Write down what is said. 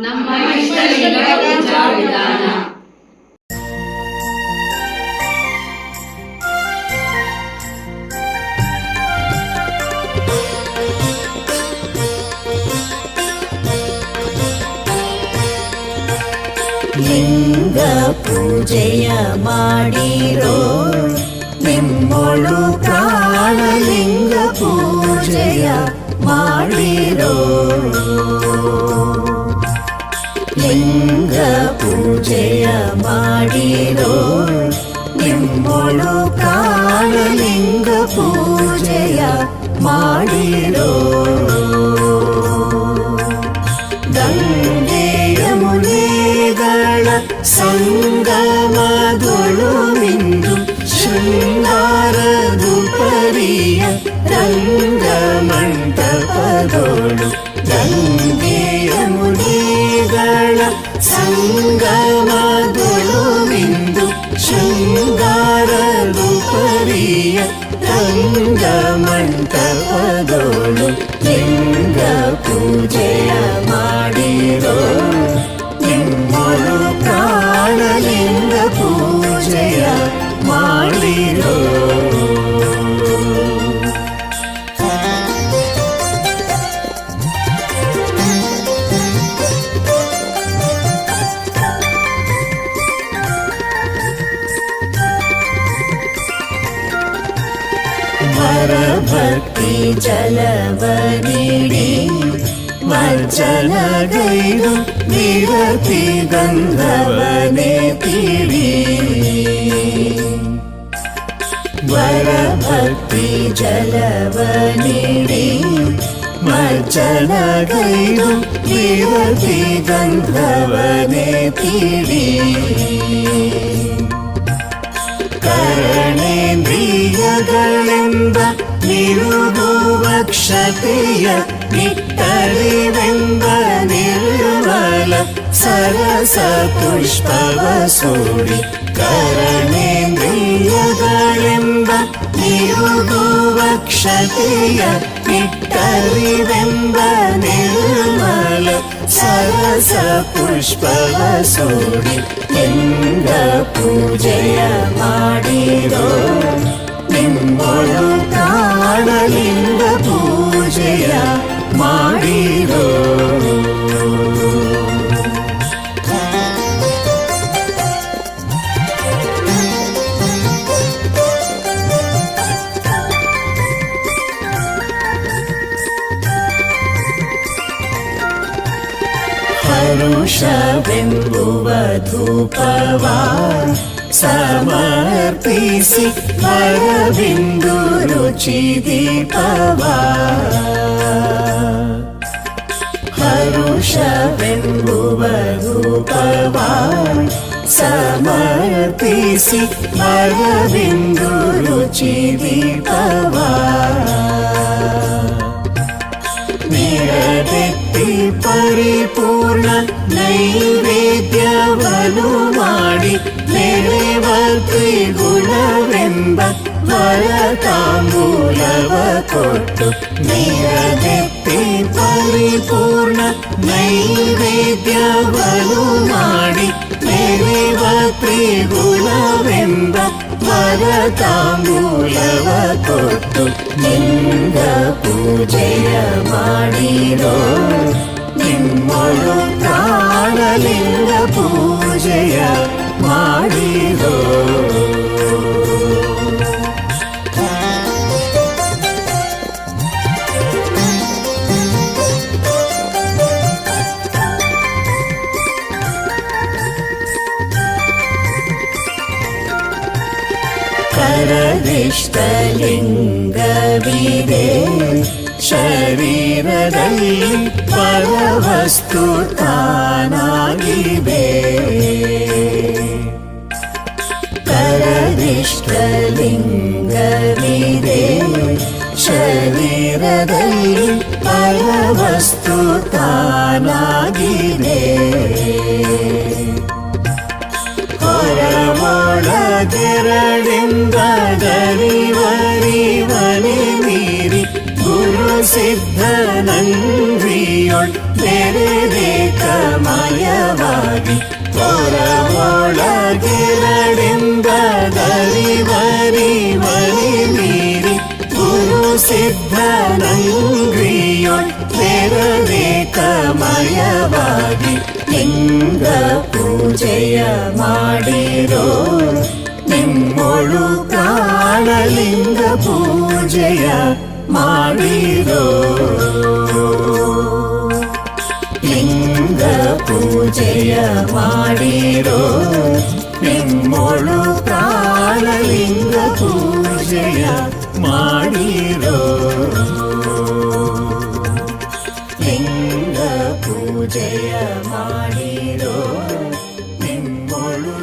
ನಮ್ಮ ಇಷ್ಟಲಿಂಗ ಪೂಜಾ ವಿಧಾನ ಲಿಂಗ ಪೂಜೆಯ ಮಾಡಿರೋ ನಿಮ್ಮೊಳು ಪ್ರಾಣಲಿಂಗ ಪೂಜೆಯ ಮಾಡಿರೋ ಪೂಜೆಯ ಮಾಡಿರೋ ನಿಮ್ಮೊಳು ಪ್ರಾಣಲಿಂಗ ಪೂಜೆಯ ಮಾಡಿರೋ ಗಂಗೆಯ ಮುನಿಗಳ ಸಂಗಮದೊಳು ജലവനിടി മജ്ജലകൈടും നിരത്തി ഗന്ധവനെ തിടി. വരഭക്തി ജലവനിടി മജ്ജലകൈടും നിരത്തി ഗന്ധവനെ തിടി. കരണേ ಗಂಧವನೆ ತೀಡಿ ಕರಣೇಂದ್ರಿಯಗಳೆಂಬ ನಿರುಗುವ ಕ್ಷತೆಯ ನಿಟ್ಟರಿವೆಂಬ ನಿರ್ಮಲ ಸರಸ ಪುಷ್ಪವ ಸೂಡಿ ಕರಣೇಂದ್ರಿಯಗಳೆಂಬ ನಿರುಗುವ ಕ್ಷತೆಯ ನಿಟ್ಟರಿವೆಂಬ ನಿರ್ಮಲ ಸರಸ ಪುಷ್ಪವ ಸೂಡಿ ಲಿಂಗ ಪೂಜೆಯ ಮಾಡಿರೋ परुषबिन्दुवधूपवा समर्पिसि परबिन्दुरुचिदीपवा हरुषबिन्दुवधूपवा समर्पिसि परबिन्दुरुचिदीपवा निरदित् ಧೂಪವ ಸಮರ್ಪಿಸಿ ವರಬಿಂದು ರುಚಿ ದೀಪವ ನಿರದೆತ್ತಿ ಪರಿಪೂರ್ಣ ನೈವೇದ್ಯವನು ಮಾಡಿ ನೆರೆವ ತ್ರಿಗುಣವೆಂಬ ವರ ತಾಂಬೂಲವ ಕೊಟ್ಟು ನಿರದೆತ್ತಿ ಪರಿಪೂರ್ಣ ನೈವೇದ್ಯವನು ಮಾಡಿ ನೆರೆವ ತ್ರಿಗುಣವೆಂಬ ವರ ತಾಂಬೂಲವ ಕೊಟ್ಟು ಲಿಂಗ ಪೂಜೆಯ ಮಾಡಿರೋ ನಿಮ್ಮೊಳು ಪ್ರಾಣಲಿಂಗ ಪೂಜೆಯ ಮಾಡಿರೋ ಕರದಿಷ್ಟಲಿಂಗವಿದೆ ಶರೀರದಲ್ಲಿ ಪರವಸ್ತು ತಾನಾಗಿದೆ ಕರದಿಷ್ಟಲಿಂಗವಿದೆ ಶರೀರದಲ್ಲಿ ಪರವಸ್ತು ತಾನಾಗಿದೆ ശരണിന്തരിവരിവനി മീരി ഗുരു സിദ്ധ നന്ദിയൊൾ നെരുദേക്കമയവാടി പൊറവോളകിരടിന്തരിവരിവനി മീരി ഗുരു സിദ്ധ നന്ദിയൊൾ നെരുദേക്കമയവാടി ലിംഗ പൂജയ മാടിരോ ಅವಳು ಪ್ರಾಣಲಿಂಗ ಪೂಜೆಯ ಮಾಡಿರೋ ಲಿಂಗ ಪೂಜೆಯ ಮಾಡಿರೋ ನಿಮ್ಮೊಳು ಪ್ರಾಣಲಿಂಗ ಪೂಜೆಯ ಮಾಡಿರೋ ಲಿಂಗ ಪೂಜೆಯ ಮಾಡಿರೋ ನಿಮ್ಮೊಳು